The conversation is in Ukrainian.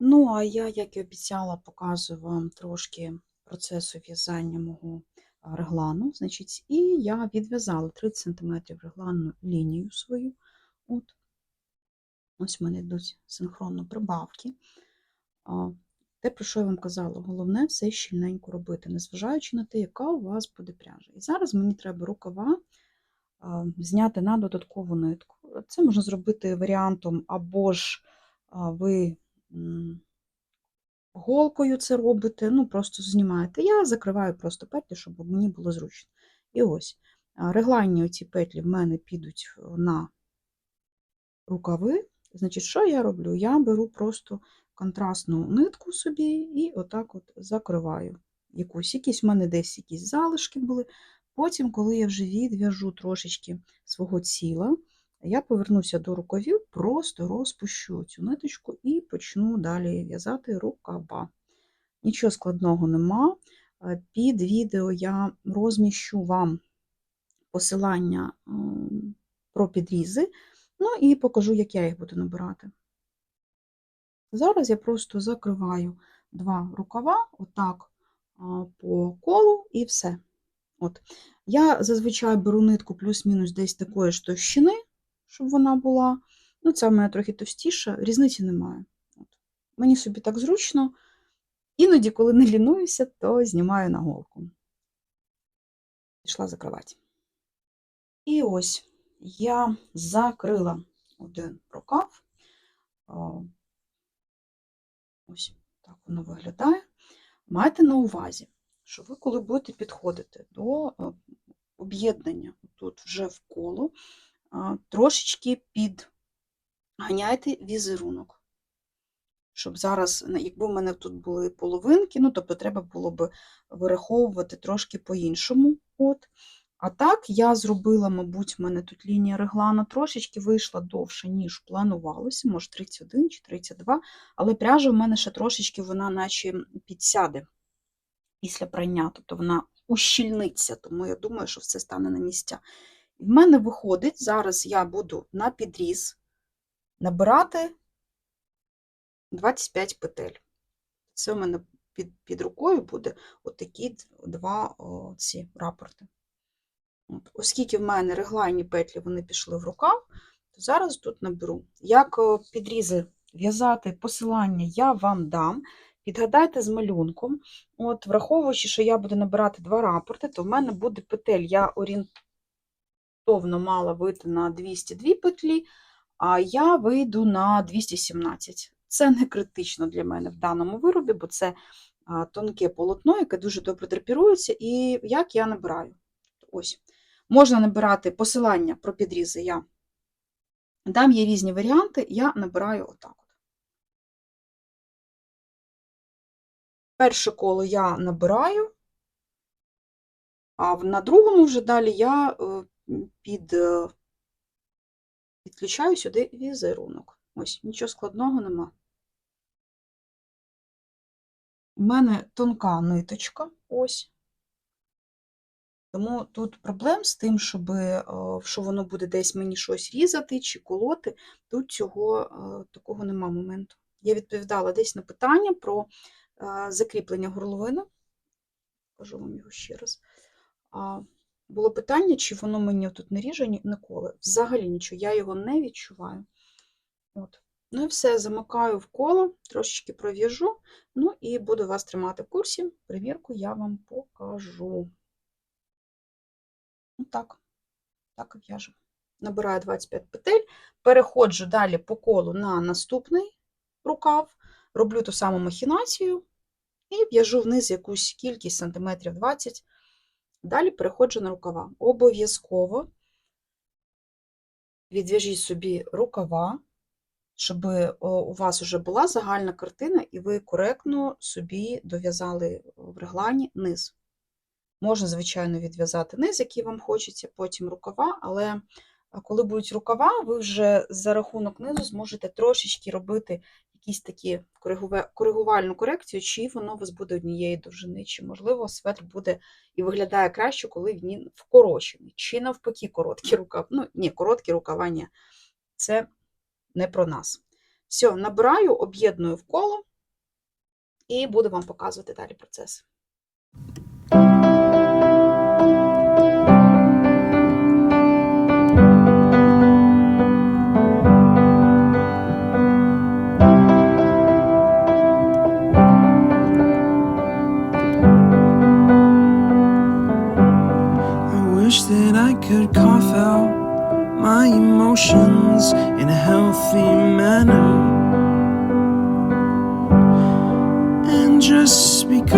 Ну, а я, як і обіцяла, показую вам трошки процесу в'язання мого реглану. Значить, і я відв'язала 30 см регланну лінію свою. От. Ось в мене йдуть синхронно прибавки. Те, про що я вам казала, головне все щільненько робити, незважаючи на те, яка у вас буде пряжа. І зараз мені треба рукава зняти на додаткову нитку. Це можна зробити варіантом, або ж ви голкою це робите, ну просто знімаєте. Я закриваю просто петлі, щоб мені було зручно. І ось регланні оці петлі в мене підуть на рукави. Значить, що я роблю? Я беру просто контрастну нитку собі і отак от закриваю. Якусь, якісь в мене десь якісь залишки були. Потім, коли я вже відв'яжу трошечки свого тіла, я повернуся до рукавів, просто розпущу цю ниточку і почну далі в'язати рукава. Нічого складного нема. Е, Під відео я розміщу вам посилання про підрізи, ну і покажу, як я їх буду набирати. Зараз я просто закриваю два рукава, отак по колу, і все. От. Я зазвичай беру нитку плюс-мінус десь такої ж товщини, щоб вона була. Ну, це в мене трохи товстіша, різниці немає. От. Мені собі так зручно. Іноді, коли не лінуюся, то знімаю на голку. Пішла закривати. І ось я закрила один рукав. Ось так воно виглядає. Майте на увазі, що ви, коли будете підходити до е, об'єднання тут вже в коло, трошечки підганяйте візерунок. Щоб зараз, якби в мене тут були половинки, ну, тобто треба було б вираховувати трошки по-іншому. От. А так я зробила, мабуть, в мене тут лінія реглану трошечки вийшла довше, ніж планувалося, може 31 чи 32, але пряжа в мене ще трошечки вона наче підсяде після прання, тобто вона ущільниться, тому я думаю, що все стане на місця. В мене виходить, зараз я буду на підріз набирати 25 петель. Це у мене під, під рукою буде отакі два о, ці рапорти. От. Оскільки в мене регланні петлі вони пішли в рукав, то зараз тут наберу. Як підрізи в'язати посилання я вам дам. Підгадайте з малюнком. От, Враховуючи, що я буду набирати два рапорти, то в мене буде петель. Я орієнтовно мала вийти на 202 петлі, а я вийду на 217. Це не критично для мене в даному виробі, бо це тонке полотно, яке дуже добре драпірується. І як я набираю? Ось. Можна набирати посилання про підрізи. Я дам є різні варіанти, я набираю отак. Перше коло я набираю, а на другому вже далі я е, під, е, підключаю сюди візерунок. Ось, нічого складного нема. У мене тонка ниточка, ось. Тому тут проблем з тим, щоб, е, що воно буде десь мені щось різати чи колоти, тут цього е, такого нема моменту. Я відповідала десь на питання про закріплення горловини. Покажу вам його ще раз. Було питання, чи воно мені тут не ріже, ні- не коле. Взагалі нічого, я його не відчуваю. От. Ну і все, замикаю в коло, трошечки пров'яжу, ну і буду вас тримати в курсі. Перевірку я вам покажу. Ну так, так в'яжу. Набираю 25 петель, переходжу далі по колу на наступний рукав, роблю ту саму махінацію і в'яжу вниз якусь кількість сантиметрів 20. Далі переходжу на рукава. Обов'язково відв'яжіть собі рукава, щоб у вас вже була загальна картина, і ви коректно собі дов'язали в реглані низ. Можна, звичайно, відв'язати низ, який вам хочеться, потім рукава, але коли будуть рукава, ви вже за рахунок низу зможете трошечки робити якісь такі коригувальну корекцію, чи воно у вас буде однієї довжини, чи, можливо, светр буде і виглядає краще, коли він вкорочений, чи навпаки, короткі рукава. Ну, ні, короткі рукава, ні. Це не про нас. Все, набираю, об'єдную в коло, і буду вам показувати далі процес. Cough out my emotions in a healthy manner. And just speak